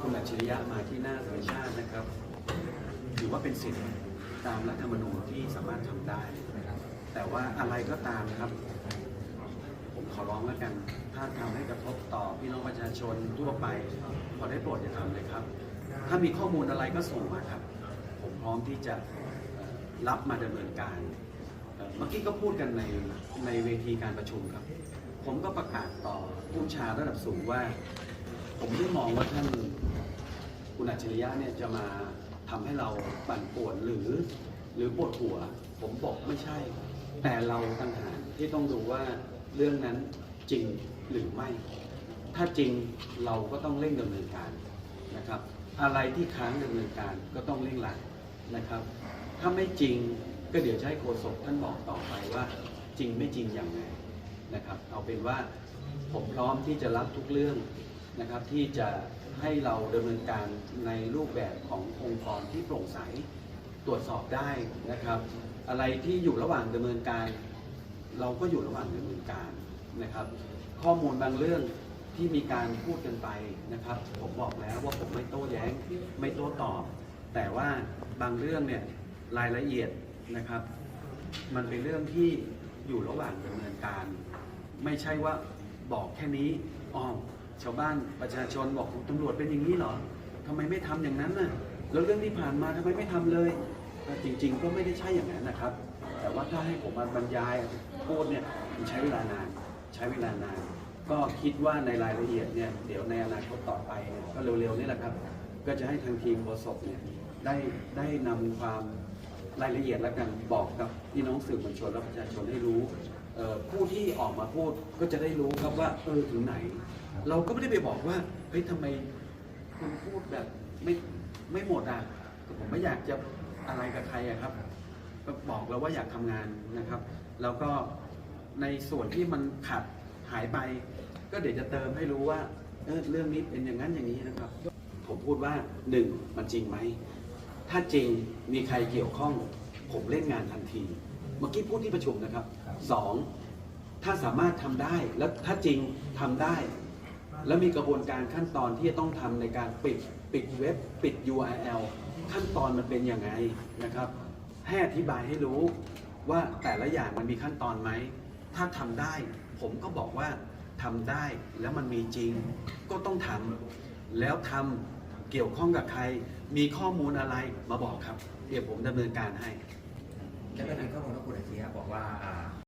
คุณอัจฉริยะมาที่หน้าสวยชาตินะครับ ถือว่าเป็นสิทธิ์ตามรัฐธรรมนูญที่สามารถทำได้นะครับแต่ว่าอะไรก็ตามครับ ผมขอร้องแล้วกัน ถ้าทำให้กระทบต่อพี่น้องประชาชนทั่วไปขอได้โปรดอย่าทำเลยครับ ถ้ามีข้อมูลอะไรก็ส่งมาครับ ผมพร้อมที่จะรับมาดำเนินการ เมื่อกี้ก็พูดกันในในเวทีการประชุมครับ ผมก็ประกาศต่อผู้ชาระดับสูงว่า ผมไม่มองว่าท่านคุณอัจฉริยะเนี่ยจะมาทำให้เราปั่นป่วนหรือหรือปวดหัว ผมบอกไม่ใช่ แต่เราต่างหากที่ต้องดูว่าเรื่องนั้นจริงหรือไม่ ถ้าจริงเราก็ต้องเร่งดำเนินการนะครับ อะไรที่ค้างดำเนินการก็ต้องเร่งรัดนะครับ ถ้าไม่จริงก็เดี๋ยวจะให้โฆษกท่านบอกต่อไปว่าจริงไม่จริงอย่างไรนะครับ เอาเป็นว่าผมพร้อมที่จะรับทุกเรื่อง นะครับที่จะให้เราดำเนินการในรูปแบบขององค์กรที่โปร่งใสตรวจสอบได้นะครับ อะไรที่อยู่ระหว่างดำเนินการ เราก็อยู่ระหว่างดำเนินการนะครับ ข้อมูลบางเรื่องที่มีการพูดกันไปนะครับ ผมบอกแล้วว่าผมไม่โต้แย้งไม่โต้ตอบ แต่ว่าบางเรื่องเนี่ยรายละเอียดนะครับ มันเป็นเรื่องที่อยู่ระหว่างดำเนินการ ไม่ใช่ว่าบอกแค่นี้อ๋อ ชาวบ้านประชาชนบอกตำรวจเป็นอย่างนี้เหรอทำไมไม่ทำอย่างนั้นน่ะแล้วเรื่องที่ผ่านมาทำไมไม่ทำเลยจริง ๆ ก็ไม่ได้ใช่อย่างนั้นนะครับ แต่ว่าถ้าให้ผมมาบรรยายพูดเนี่ยมันใช้เวลานาน ใช้เวลานาน ก็คิดว่าในรายละเอียดเนี่ยเดี๋ยวในอนาคตต่อไปเนี่ยก็เร็วๆนี่แหละครับ ก็จะให้ทางทีมโฆษกเนี่ยได้ได้นำความรายละเอียดแล้วกันบอกกับพี่น้องสื่อมวลชนและประชาชนให้รู้ ผู้ที่ออกมาพูดก็จะได้รู้ครับว่าเออถึงไหน เราก็ไม่ได้ไปบอกว่าเฮ้ยทำไมคุณพูดแบบไม่ไม่หมดอะก็ผมไม่อยากจะอะไรกับใครอะครับก็บอกแล้วว่าอยากทำงานนะครับ แล้วก็ในส่วนที่มันขัดหายไป ก็เดี๋ยวจะเติมให้รู้ว่าเออเรื่องนี้เป็นอย่างนั้นอย่างนี้นะครับ ผมพูดว่าหนึ่งมันจริงไหมถ้าจริงมีใครเกี่ยวข้อง ผมเล่นงานทันที เมื่อกี้พูดที่ประชุมนะครับสองถ้าสามารถทำได้แล้วถ้าจริงทำได้ แล้วมีกระบวนการขั้นตอนที่จะต้องทำในการปิดปิดเว็บปิด URL ขั้นตอนมันเป็นยังไงนะครับให้อธิบายให้รู้ว่าแต่ละอย่างมันมีขั้นตอนไหม ถ้าทำได้ ผมก็บอกว่าทำได้แล้วมันมีจริง ก็ต้องทำแล้วทำเกี่ยวข้องกับใคร มีข้อมูลอะไรมาบอกครับ เดี๋ยวผมดำเนินการให้ แล้วก็มีข้อมูลของคุณอาชียะบอกว่า